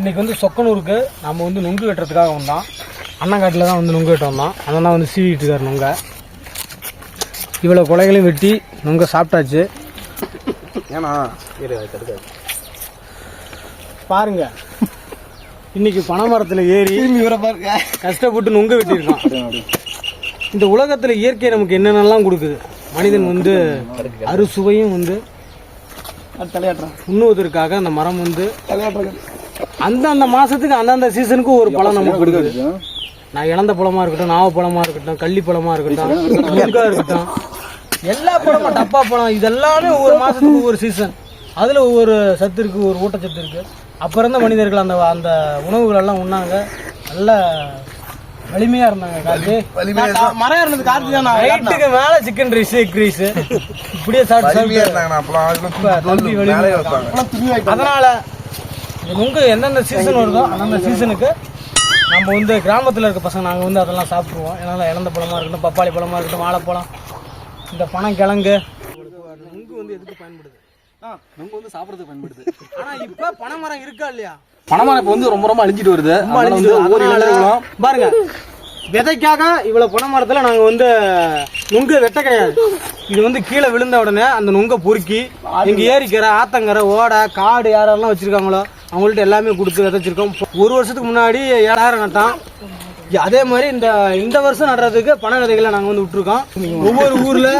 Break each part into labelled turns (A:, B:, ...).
A: இன்னைக்கு வந்து சொக்கனூருக்கு நம்ம வந்து நொங்கு வெட்டுறதுக்காக வந்தோம். அண்ணங்காட்டில் தான் வந்து நொங்கு வெட்ட வந்தோம். தான் வந்து சீவிட்டு இருக்காரு நொங்க. இவ்வளோ கொலைகளையும் வெட்டி நொங்க சாப்பிட்டாச்சு.
B: ஏன்னா
A: பாருங்க. இன்னைக்கு பனைமரத்தில் ஏறி
B: இவரை பாருங்க.
A: கஷ்டப்பட்டு நொங்க வெட்டியிருக்கான் இந்த உலகத்தில் இயற்கை நமக்கு என்னென்னலாம் கொடுக்குது? மனிதன் வந்து அறுசுவையும் வந்து
B: தலையாட்டுறேன்.
A: உண்ணுவதற்காக அந்த மரம் வந்து
B: தலையாட்டுறேன்
A: அந்தந்த மாசத்துக்கு அந்தந்த சீசனுக்கு ஒரு பழம் நமக்கு கொடுக்குது. நான் இழந்த பழமா இருக்கட்டும் நாவ பழமா இருக்கட்டும் கள்ளி பழமா இருக்கட்டும் முருங்கா இருக்கட்டும் எல்லா பழமும் டப்பா பழம் இதெல்லாமே ஒவ்வொரு மாசத்துக்கு ஒவ்வொரு சீசன் அதுல ஒவ்வொரு சத்து இருக்கு ஒரு ஊட்டச்சத்து இருக்கு. அப்ப இருந்த மனிதர்கள் அந்த அந்த உணவுகள் எல்லாம் உண்ணாங்க. நல்ல வலிமையா இருந்தாங்க கார்த்தி.
B: மரம் இருந்தது கார்த்தி தான்
A: நைட்டுக்கு மேல சிக்கன் ரைஸ் எக் ரைஸ் இப்படியே சாப்பிட்டு. அதனால நுங்கு எந்தெந்த சீசன் வருதோ அந்தந்த சீசனுக்கு நம்ம வந்து கிராமத்தில் இருக்க பசங்க நாங்கள் வந்து அதெல்லாம் சாப்பிடுவோம் ஏன்னா இழந்த பழமா இருக்கட்டும் பப்பாளி பழமா இருக்கட்டும் வாழைப்பழம் இந்த பனங்கிழங்கு நுங்கு வந்து எதுக்கு பயன்படுது?
B: நம்ம வந்து சாப்பிடறதுக்கு பயன்படுது.
A: ஆனா இப்ப பனைமரம் இருக்கா இல்லையா?
B: பணமரம் இப்போ வந்து ரொம்ப ரொம்ப அழிஞ்சிட்டு வருது.
A: பாருங்க விதைக்காக இவ்வளவு பனைமரத்துல நாங்க வந்து நுங்கு வெட்ட கிடையாது. இது வந்து கீழே விழுந்த உடனே அந்த நுங்கை பொறுக்கி எங்க ஏரிக்கரை ஆத்தங்கரை ஓடை காடு யாரெல்லாம் வச்சிருக்காங்களோ அவங்கள்ட்ட எல்லாமே கொடுத்து விதைச்சிருக்கோம். ஒரு வருஷத்துக்கு முன்னாடி ஏழாயிரம் நட்டோம் அதே மாதிரி இந்த இந்த வருஷம் நடுறதுக்கு பனை விதைகளை நாங்கள் வந்து விட்டுருக்கோம். ஒவ்வொரு ஊரில்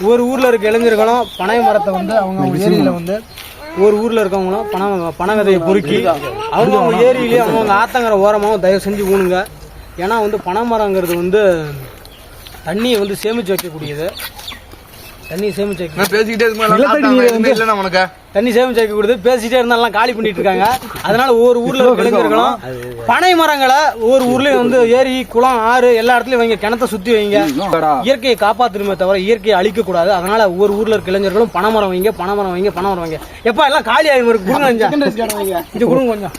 A: ஒவ்வொரு ஊரில் இருக்க இளைஞர்களும் பனை மரத்தை வந்து அவங்க ஏரியில் வந்து ஒவ்வொரு ஊரில் இருக்கவங்களும் பனை பனை விதையை பொறுக்கி அவங்க அவங்க ஏரியிலேயே அவங்கவுங்க ஆத்தங்கிற ஓரமாகவும் தயவு செஞ்சு ஊனுங்க. ஏன்னா வந்து பனை மரங்கிறது வந்து தண்ணியை வந்து சேமித்து வைக்கக்கூடியது. தண்ணியை சேமிச்சு வைக்க
B: நான் பேசிக்கிட்டே
A: வந்து-
B: இல்லைண்ணா உனக்கு?
A: தண்ணி சேமிச்சு வைக்கக்கூடியது பேசிட்டே இருந்தாலும் காலி பண்ணிட்டு இருக்காங்க. அதனால ஒவ்வொரு ஊர்ல இளைஞர்களும் பனை மரங்களை ஒவ்வொரு ஊர்லயும் வந்து ஏரி குளம் ஆறு எல்லா இடத்துலயும் வைங்க. கிணத்த சுத்தி வைங்க. இயற்கையை காப்பாத்தணுமே தவிர இயற்கையை அழிக்க கூடாது. அதனால ஒவ்வொரு ஊர்ல இருக்க இளைஞர்களும் பனைமரம் வைங்க பனைமரம் வைங்க பனைமரம் வைங்க. எப்ப எல்லாம் காலி ஆகி இருக்கு. கொடுங்க கொஞ்சம். இது கொடுங்க கொஞ்சம்.